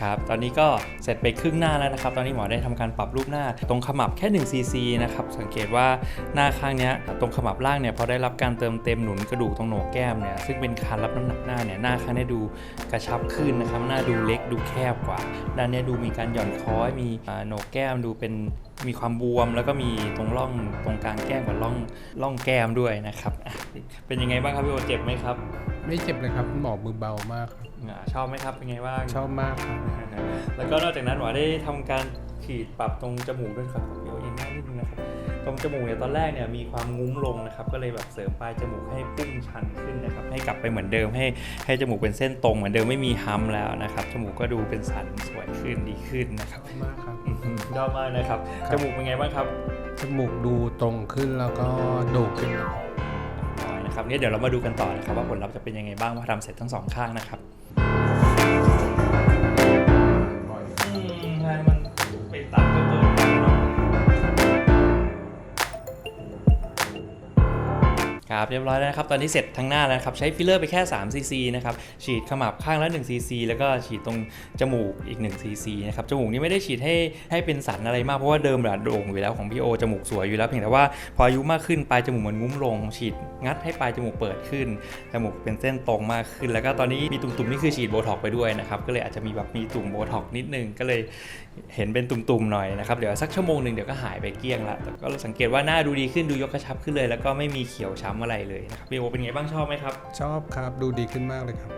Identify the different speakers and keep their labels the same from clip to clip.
Speaker 1: ครับ ตอนนี้ก็เสร็จไปครึ่งหน้าแล้วนะครับ ตอนนี้หมอได้ทำการปรับรูปหน้า ตรงขมับแค่1ซีซีนะครับ สังเกตว่าหน้าข้างนี้ตรงขมับล่างเนี่ยพอได้รับการเติมเต็มหนุนกระดูกตรงโหนกแก้มเนี่ยซึ่งเป็นคานรับน้ำหนักหน้าเนี่ยหน้าข้างนี้ดูกระชับขึ้นนะครับ หน้าดูเล็กดูแคบกว่า ด้านนี้ดูมีการหย่อนคล้อยมีโหนกแก้มดูเป็นมีความบวมแล้วก็มีตรงร่องตรงกลางแก้มกับร่องร่องแก้มด้วยนะครับ เป็นยังไงบ้างครับพี่โอเจ็บไหมครับ
Speaker 2: ไม่เจ็บเลยครับคุณหมอมือเบามากครับ
Speaker 1: อ่าชอบไหมครับเป็นไงบ้าง
Speaker 2: ชอบมากครับ
Speaker 1: แล้วก็นอกจากนั้นหมอได้ทำการฉีดปรับตรงจมูกด้วยครับเดี๋ยวเองหน้านิดนึงนะครับตรงจมูกเนี่ยตอนแรกเนี่ยมีความงุ้มลงนะครับก็เลยแบบเสริมปลายจมูกให้พุ่งชันขึ้นนะครับให้กลับไปเหมือนเดิมให้ให้จมูกเป็นเส้นตรงเหมือนเดิมไม่มีฮัมป์แล้วนะครับจมูกก็ดูเป็นสันสวยขึ้นดีขึ้นนะครับ
Speaker 2: มากครับ
Speaker 1: อื้อหือชอบมากนะครับ
Speaker 2: ครับ
Speaker 1: จมูกเป็นไงบ้างครับ
Speaker 2: จมูกดูตรงขึ้นแล้วก็โด่งขึ้นครับ
Speaker 1: นะครับเนี่ยเดี๋ยวเรามาดูกันต่อนะครับว่าผลลัพธ์จะเป็นยังไงบ้างพอทำเสร็จทั้งสองข้างนะครับ ครับเรียบร้อยแล้วนะครับ ตอนนี้เสร็จทั้งหน้าแล้วครับ ใช้ฟิลเลอร์ไปแค่3ซีซีนะครับ ฉีดขมับข้างละ1ซีซีแล้วก็ฉีดตรงจมูกอีก1ซีซีนะครับ จมูกนี่ไม่ได้ฉีดให้ให้เป็นสันอะไรมาก เพราะว่าเดิมแบบโด่งอยู่แล้วของพี่โอจมูกสวยอยู่แล้วเพียงแต่ว่าพออายุมากขึ้นปลายจมูกมันงุ้มลง ฉีดงัดให้ปลายจมูกเปิดขึ้น จมูกเป็นเส้นตรงมากขึ้น แล้วก็ตอนนี้มีตุ่มๆนี่คือฉีดโบท็อกไปด้วยนะครับ ก็เลยอาจจะมีแบบมีตุ่มโบท็อกนิดนึง ก็เลยเห็นเป็นตุ่มๆหน่อยนะครับ เดี๋ยวสักชั่วโมงหนึ่งเดี๋ยวก็หายไปเกลี้ยงละแต่ก็สังเกตว่าหน้าดูดีขึ้นดูยกกระชับขึ้นเลย แล้วก็ไม่มีเขียวช้ำอะไรเลยนะครับพี่โอเป็นไงบ้างชอบไหมครับ
Speaker 2: ชอบครับดูดีขึ้นมากเลยครับ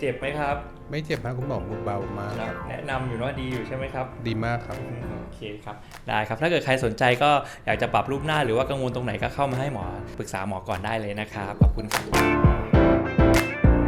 Speaker 1: เจ็บไหมครับ
Speaker 2: ไม่เจ็บครับคุณหมอมือเบามากครับ
Speaker 1: แนะนำอยู่ว่าดีอยู่ใช่ไหมครับ
Speaker 2: ดีมากครับ
Speaker 1: โอเคครับได้ครับถ้าเกิดใครสนใจก็อยากจะปรับรูปหน้าหรือว่ากังวลตรงไหนก็เข้ามาให้หมอปรึกษาหมอก่อนได้เลยนะครับขอบคุณครับ